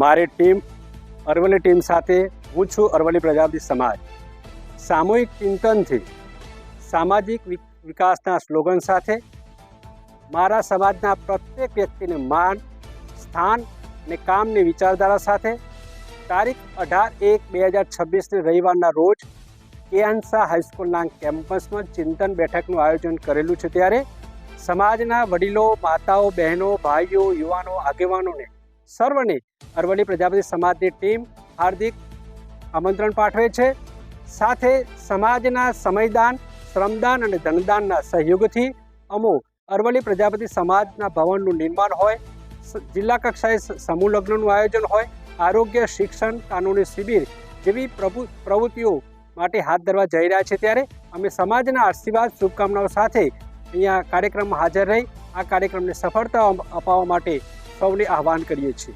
મારી team Aravalli team સાથે હું છું અરવલ્લી પ્રજાપતિ સમાજ. સામૂહિક ચિંતનથી સામાજિક વિકાસના સ્લોગન સાથે મારા સમાજના પ્રત્યેક વ્યક્તિને માન, સ્થાન અને કામની વિચારધારા સાથે તારીખ અઢાર એક બે હજાર છવ્વીસને રવિવારના રોજ કેઆનસા હાઈસ્કૂલના કેમ્પસમાં ચિંતન બેઠકનું આયોજન કરેલું છે ત્યારે સમાજના વડીલો, માતાઓ, બહેનો, ભાઈઓ, યુવાનો, આગેવાનોને સર્વને અરવલ્લી પ્રજાપતિ સમાજની ટીમ હાર્દિક આમંત્રણ પાઠવે છે. સાથે સમાજના સમયદાન, શ્રમદાન અને ધનદાનના સહયોગથી અમો અરવલ્લી પ્રજાપતિ સમાજના ભવનનું નિર્માણ હોય જિલ્લા કક્ષાએ સમૂહ લગ્નનું આયોજન હોય, આરોગ્ય, શિક્ષણ, કાનૂની શિબિર જેવી પ્રભુ, પ્રવૃત્તિઓ માટે હાથ ધરવા જઈ રહ્યા છે ત્યારે અમે સમાજના આશીર્વાદ, શુભકામનાઓ સાથે અહીંયા કાર્યક્રમમાં હાજર રહી, આ કાર્યક્રમને સફળતા અપાવવા માટે સૌને આહવાન કરીએ છીએ.